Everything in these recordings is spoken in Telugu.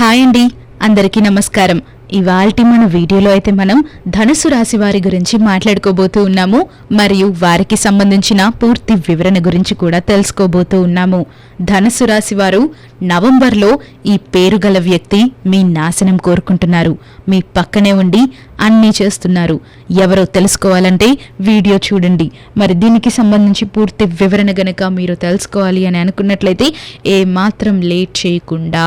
హాయ్ అండి. అందరికీ నమస్కారం. ఇవాల్టి మన వీడియోలో అయితే మనం ధనుసు రాశి వారి గురించి మాట్లాడుకోబోతూ ఉన్నాము. మరియు వారికి సంబంధించిన పూర్తి వివరణ గురించి కూడా తెలుసుకోబోతూ ఉన్నాము. ధనుసు రాశి వారు నవంబర్లో ఈ పేరు గల వ్యక్తి మీ నాశనం కోరుకుంటున్నారు. మీ పక్కనే ఉండి అన్నీ చేస్తున్నారు. ఎవరో తెలుసుకోవాలంటే వీడియో చూడండి. మరి దీనికి సంబంధించి పూర్తి వివరణ గనక మీరు తెలుసుకోవాలి అని అనుకున్నట్లయితే ఏ మాత్రం లేట్ చేయకుండా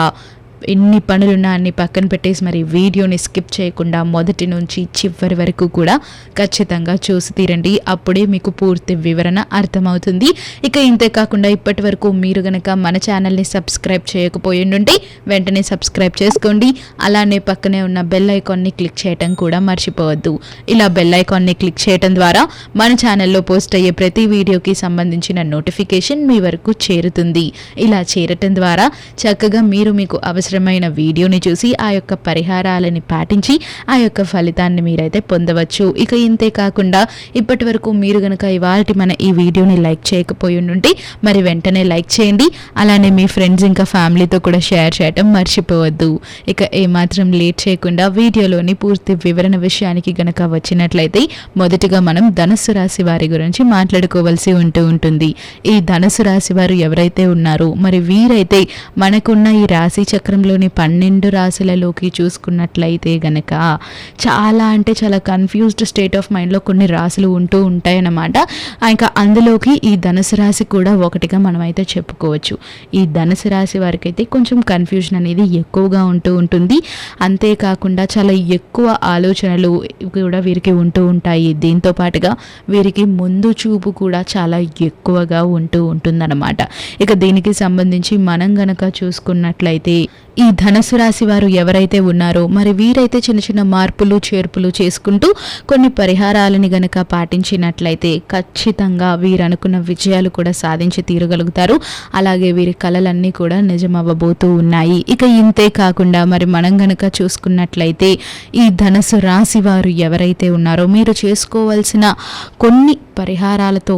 ఎన్ని పనులున్నా అన్ని పక్కన పెట్టేసి మరి వీడియోని స్కిప్ చేయకుండా మొదటి నుంచి చివరి వరకు కూడా ఖచ్చితంగా చూసి తీరండి. అప్పుడే మీకు పూర్తి వివరణ అర్థమవుతుంది. ఇక ఇంతే కాకుండా ఇప్పటి వరకు మీరు గనక మన ఛానల్ని సబ్స్క్రైబ్ చేయకపోయి ఉంటే వెంటనే సబ్స్క్రైబ్ చేసుకోండి. అలానే పక్కనే ఉన్న బెల్ ఐకాన్ని క్లిక్ చేయటం కూడా మర్చిపోవద్దు. ఇలా బెల్ ఐకాన్ని క్లిక్ చేయటం ద్వారా మన ఛానల్లో పోస్ట్ అయ్యే ప్రతి వీడియోకి సంబంధించిన నోటిఫికేషన్ మీ వరకు చేరుతుంది. ఇలా చేరటం ద్వారా చక్కగా మీరు మీకు అవసరం అవసరమైన వీడియోని చూసి ఆ యొక్క పరిహారాలని పాటించి ఆ యొక్క ఫలితాన్ని మీరైతే పొందవచ్చు. ఇక ఇంతే కాకుండా ఇప్పటి వరకు మీరు గనక ఇవాళ మన ఈ వీడియోని లైక్ చేయకపోయి ఉంటే మరి వెంటనే లైక్ చేయండి. అలానే మీ ఫ్రెండ్స్ ఇంకా ఫ్యామిలీతో కూడా షేర్ చేయటం మర్చిపోవద్దు. ఇక ఏమాత్రం లేట్ చేయకుండా వీడియోలోని పూర్తి వివరణ విషయానికి గనక వచ్చినట్లయితే మొదటిగా మనం ధనుసు రాశి వారి గురించి మాట్లాడుకోవాల్సి ఉంటూ ఉంటుంది. ఈ ధనుసు రాశి వారు ఎవరైతే ఉన్నారో మరి వీరైతే మనకున్న ఈ రాశి చక్రం చక్రంలోని పన్నెండు రాశులలోకి చూసుకున్నట్లయితే గనక చాలా అంటే చాలా కన్ఫ్యూజ్డ్ స్టేట్ ఆఫ్ మైండ్లో కొన్ని రాశులు ఉంటూ ఉంటాయన్నమాట. ఇంకా అందులోకి ఈ ధనుసు రాశి కూడా ఒకటిగా మనమైతే చెప్పుకోవచ్చు. ఈ ధనుసు రాశి వారికి అయితే కొంచెం కన్ఫ్యూజన్ అనేది ఎక్కువగా ఉంటూ ఉంటుంది. అంతేకాకుండా చాలా ఎక్కువ ఆలోచనలు కూడా వీరికి ఉంటూ ఉంటాయి. దీంతో పాటుగా వీరికి ముందు చూపు కూడా చాలా ఎక్కువగా ఉంటూ ఉంటుందన్నమాట. ఇక దీనికి సంబంధించి మనం గనక చూసుకున్నట్లయితే ఈ ధనసు రాశి వారు ఎవరైతే ఉన్నారో మరి వీరైతే చిన్న చిన్న మార్పులు చేర్పులు చేసుకుంటూ కొన్ని పరిహారాలని గనక పాటించినట్లయితే ఖచ్చితంగా వీరు అనుకున్న విజయాలు కూడా సాధించి తీరగలుగుతారు. అలాగే వీరి కళలన్నీ కూడా నిజమవ్వబోతూ ఉన్నాయి. ఇక ఇంతే కాకుండా మరి మనం గనక చూసుకున్నట్లయితే ఈ ధనసు రాశి వారు ఎవరైతే ఉన్నారో మీరు చేసుకోవాల్సిన కొన్ని పరిహారాలతో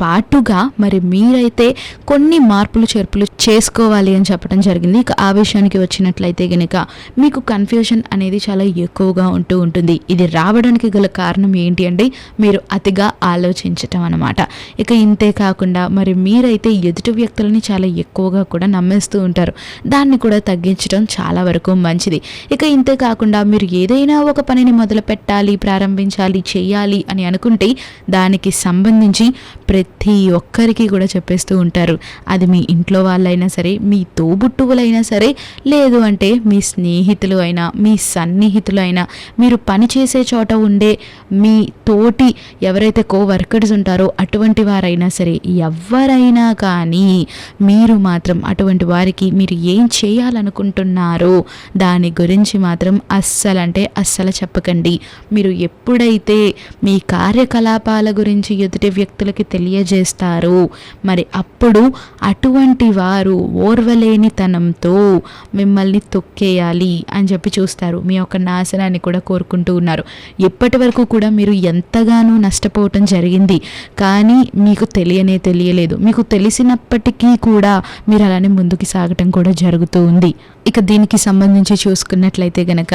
పాటుగా మరి మీరైతే కొన్ని మార్పులు చేర్పులు చేసుకోవాలి అని చెప్పడం జరిగింది. ఇక ఆ విషయానికి వచ్చినట్లయితే కనుక మీకు కన్ఫ్యూజన్ అనేది చాలా ఎక్కువగా ఉంటూ ఉంటుంది. ఇది రావడానికి గల కారణం ఏంటి అంటే మీరు అతిగా ఆలోచించటం అనమాట ఇక ఇంతే కాకుండా మరి మీరైతే ఎదుటి వ్యక్తులని చాలా ఎక్కువగా కూడా నమ్మేస్తూ ఉంటారు. దాన్ని కూడా తగ్గించడం చాలా వరకు మంచిది. ఇక ఇంతే కాకుండా మీరు ఏదైనా ఒక పనిని మొదలు పెట్టాలి ప్రారంభించాలి చేయాలి అని అనుకుంటే దానికి సంబంధించి ప్రతి ప్రతి ఒక్కరికి కూడా చెప్పేస్తూ ఉంటారు. అది మీ ఇంట్లో వాళ్ళైనా సరే మీ తోబుట్టువులైనా సరే లేదు అంటే మీ స్నేహితులు అయినా మీ సన్నిహితులు అయినా మీరు పని చేసే చోట ఉండే మీ తోటి ఎవరైతే కో వర్కర్స్ ఉంటారో అటువంటి వారైనా సరే ఎవరైనా కానీ మీరు మాత్రం అటువంటి వారికి మీరు ఏం చేయాలనుకుంటున్నారో దాని గురించి మాత్రం అస్సలు అంటే అస్సలు చెప్పకండి. మీరు ఎప్పుడైతే మీ కార్యకలాపాల గురించి ఎదుటి వ్యక్తులకి తెలియ తెలియజేస్తారు. మరి అప్పుడు అటువంటి వారు ఓర్వలేనితనంతో మిమ్మల్ని తొక్కేయాలి అని చెప్పి చూస్తారు. మీ యొక్క నాశనాన్ని కూడా కోరుకుంటూ ఉన్నారు. ఇప్పటి వరకు కూడా మీరు ఎంతగానో నష్టపోవటం జరిగింది. కానీ మీకు తెలియనే తెలియలేదు. మీకు తెలిసినప్పటికీ కూడా మీరు అలానే ముందుకు సాగటం కూడా జరుగుతూ ఉంది. ఇక దీనికి సంబంధించి చూసుకున్నట్లయితే గనక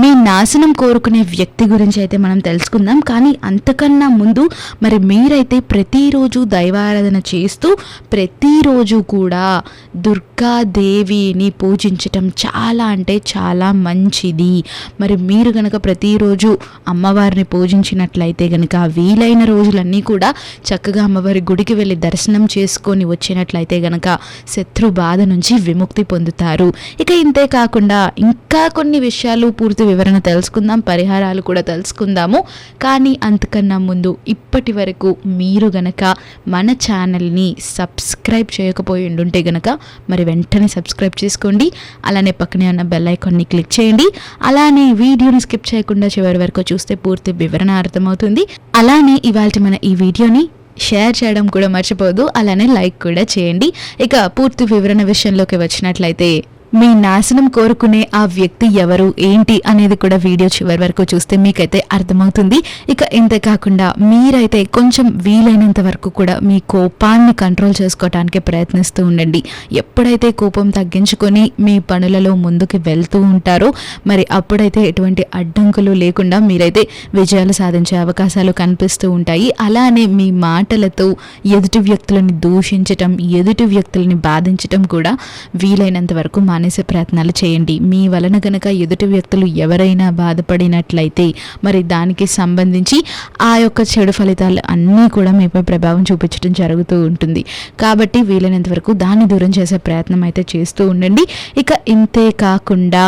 మీ నాశనం కోరుకునే వ్యక్తి గురించి అయితే మనం తెలుసుకుందాం. కానీ అంతకన్నా ముందు మరి మీరైతే ప్రతిరోజు దైవారాధన చేస్తూ ప్రతిరోజు కూడా దుర్గాదేవిని పూజించటం చాలా అంటే చాలా మంచిది. మరి మీరు గనక ప్రతిరోజు అమ్మవారిని పూజించినట్లయితే గనక వీలైన రోజులన్నీ కూడా చక్కగా అమ్మవారి గుడికి వెళ్ళి దర్శనం చేసుకొని వచ్చినట్లయితే గనక శత్రు బాధ నుంచి విముక్తి పొందుతారు. ఇక ఇంతే కాకుండా ఇంకా కొన్ని విషయాలు పూర్తి వివరణ తెలుసుకుందాం పరిహారాలు కూడా తెలుసుకుందాము. కానీ అంతకన్నా ముందు ఇప్పటి వరకు మీరు గనక మన ఛానల్ని సబ్స్క్రైబ్ చేయకపోయి ఉంటే గనక మరి వెంటనే సబ్స్క్రైబ్ చేసుకోండి. అలానే పక్కనే ఉన్న బెల్ ఐకాన్ని క్లిక్ చేయండి. అలానే వీడియోని స్కిప్ చేయకుండా చివరి వరకు చూస్తే పూర్తి వివరణ అర్థమవుతుంది. అలానే ఇవాళ మన ఈ వీడియోని షేర్ చేయడం కూడా మర్చిపోదు. అలానే లైక్ కూడా చేయండి. ఇక పూర్తి వివరణ విషయంలోకి వచ్చినట్లయితే మీ నాశనం కోరుకునే ఆ వ్యక్తి ఎవరు ఏంటి అనేది కూడా వీడియో చివరి వరకు చూస్తే మీకైతే అర్థమవుతుంది. ఇక ఇంతే కాకుండా మీరైతే కొంచెం వీలైనంత వరకు కూడా మీ కోపాన్ని కంట్రోల్ చేసుకోవడానికి ప్రయత్నిస్తూ ఉండండి. ఎప్పుడైతే కోపం తగ్గించుకొని మీ పనులలో ముందుకు వెళ్తూ ఉంటారో మరి అప్పుడైతే ఎటువంటి అడ్డంకులు లేకుండా మీరైతే విజయాలు సాధించే అవకాశాలు కనిపిస్తూ ఉంటాయి. అలానే మీ మాటలతో ఎదుటి వ్యక్తులని దూషించటం ఎదుటి వ్యక్తులని బాధించటం కూడా వీలైనంత వరకు మానేసే ప్రయత్నాలు చేయండి. మీ వలన గనక ఎదుటి వ్యక్తులు ఎవరైనా బాధపడినట్లయితే మరి దానికి సంబంధించి ఆ యొక్క చెడు ఫలితాలు అన్నీ కూడా మీపై ప్రభావం చూపించడం జరుగుతూ ఉంటుంది. కాబట్టి వీలైనంత వరకు దాన్ని దూరం చేసే ప్రయత్నం అయితే చేస్తూ ఉండండి. ఇక ఇంతే కాకుండా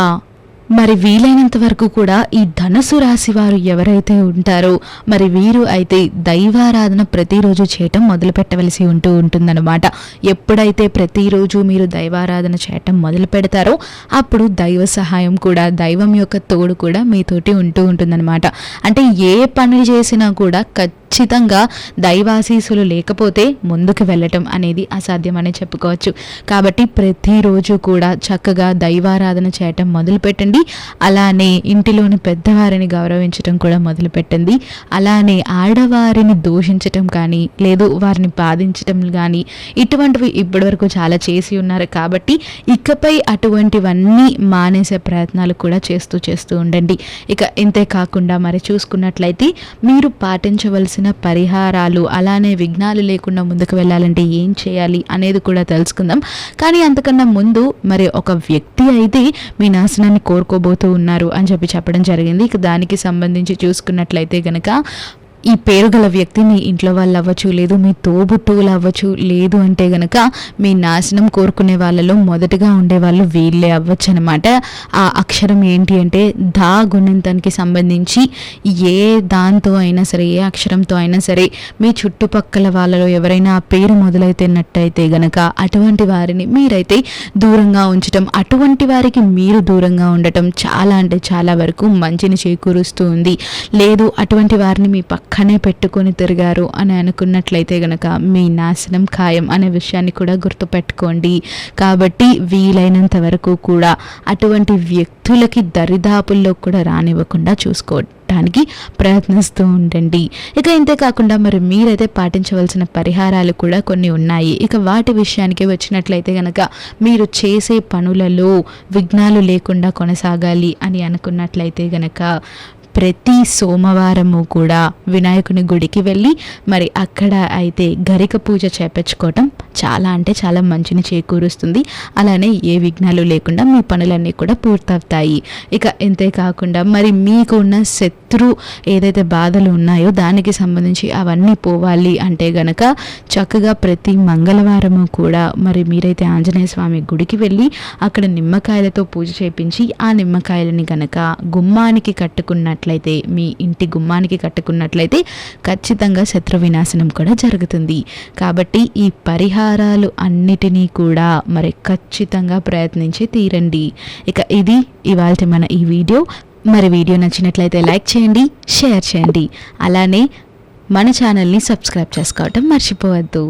మరి వీలైనంత వరకు కూడా ఈ ధనసు రాశి వారు ఎవరైతే ఉంటారో మరి వీరు అయితే దైవారాధన ప్రతిరోజు చేయటం మొదలు పెట్టవలసి ఉంటూ ఉంటుందన్నమాట. ఎప్పుడైతే ప్రతిరోజు మీరు దైవారాధన చేయటం మొదలు పెడతారో అప్పుడు దైవ సహాయం కూడా దైవం యొక్క తోడు కూడా మీతోటి ఉంటూ ఉంటుందన్నమాట. అంటే ఏ పని చేసినా కూడా ఖచ్చితంగా ఖచ్చితంగా దైవాశీసులు లేకపోతే ముందుకు వెళ్ళటం అనేది అసాధ్యమని చెప్పుకోవచ్చు. కాబట్టి ప్రతిరోజు కూడా చక్కగా దైవారాధన చేయటం మొదలుపెట్టండి. అలానే ఇంటిలోని పెద్దవారిని గౌరవించటం కూడా మొదలుపెట్టండి. అలానే ఆడవారిని దూషించటం కానీ లేదు వారిని బాధించటం కానీ ఇటువంటివి ఇప్పటివరకు చాలా చేసి ఉన్నారు. కాబట్టి ఇకపై అటువంటివన్నీ మానేసే ప్రయత్నాలు కూడా చేస్తూ చేస్తూ ఉండండి. ఇక ఇంతే కాకుండా మరి చూసుకున్నట్లయితే మీరు పాటించవలసిన పరిహారాలు అలానే విఘ్నాలు లేకుండా ముందుకు వెళ్ళాలంటే ఏం చేయాలి అనేది కూడా తెలుసుకుందాం. కానీ అంతకన్నా ముందు మరి ఒక వ్యక్తి అయితే మీ నాశనాన్ని కోరుకోబోతూ ఉన్నారు అని చెప్పి చెప్పడం జరిగింది. ఇక దానికి సంబంధించి చూసుకున్నట్లయితే గనక ఈ పేరు గల వ్యక్తి మీ ఇంట్లో వాళ్ళు అవ్వచ్చు లేదు మీ తోబుట్టువులు అవ్వచ్చు లేదు అంటే గనక మీ నాశనం కోరుకునే వాళ్ళలో మొదటగా ఉండేవాళ్ళు వీళ్ళే అవ్వచ్చు అనమాట ఆ అక్షరం ఏంటి అంటే దా గుణింతానికి సంబంధించి ఏ దాంతో అయినా సరే ఏ అక్షరంతో అయినా సరే మీ చుట్టుపక్కల వాళ్ళలో ఎవరైనా ఆ పేరు మొదలైతేనట్టయితే గనక అటువంటి వారిని మీరైతే దూరంగా ఉంచటం అటువంటి వారికి మీరు దూరంగా ఉండటం చాలా అంటే చాలా వరకు మంచిని చేకూరుస్తూ ఉంది. లేదు అటువంటి వారిని మీ పక్క పక్కనే పెట్టుకొని తిరిగారు అని అనుకున్నట్లయితే గనక మీ నాశనం ఖాయం అనే విషయాన్ని కూడా గుర్తుపెట్టుకోండి. కాబట్టి వీలైనంత వరకు కూడా అటువంటి వ్యక్తులకి దరిదాపుల్లో కూడా రానివ్వకుండా చూసుకోండి ప్రయత్నిస్తూ ఉండండి. ఇక ఇంతే కాకుండా మరి మీరైతే పాటించవలసిన పరిహారాలు కూడా కొన్ని ఉన్నాయి. ఇక వాటి విషయానికి వచ్చినట్లయితే గనక మీరు చేసే పనులలో విఘ్నాలు లేకుండా కొనసాగాలి అని అనుకున్నట్లయితే గనక ప్రతి సోమవారము కూడా వినాయకుని గుడికి వెళ్ళి మరి అక్కడ అయితే గరిక పూజ చేపించుకోవటం చాలా అంటే చాలా మంచిని చేకూరుస్తుంది. అలానే ఏ విఘ్నాలు లేకుండా మీ పనులన్నీ కూడా పూర్తవుతాయి. ఇక ఇంతే కాకుండా మరి మీకు ఉన్న శత్రు ఏదైతే బాధలు ఉన్నాయో దానికి సంబంధించి అవన్నీ పోవాలి అంటే గనక చక్కగా ప్రతి మంగళవారము కూడా మరి మీరైతే ఆంజనేయ స్వామి గుడికి వెళ్ళి అక్కడ నిమ్మకాయలతో పూజ చేపించి ఆ నిమ్మకాయలని గనక గుమ్మానికి కట్టుకున్నట్లయితే మీ ఇంటి గుమ్మానికి కట్టుకున్నట్లయితే ఖచ్చితంగా శత్రు వినాశనం కూడా జరుగుతుంది. కాబట్టి ఈ పరిహారాలు అన్నిటినీ కూడా మరి ఖచ్చితంగా ప్రయత్నించి తీరండి. ఇక ఇది ఇవాళ మన ఈ వీడియో. మరి వీడియో నచ్చినట్లయితే లైక్ చేయండి షేర్ చేయండి. అలానే మన ఛానల్ని సబ్స్క్రైబ్ చేసుకోవటం మర్చిపోవద్దు.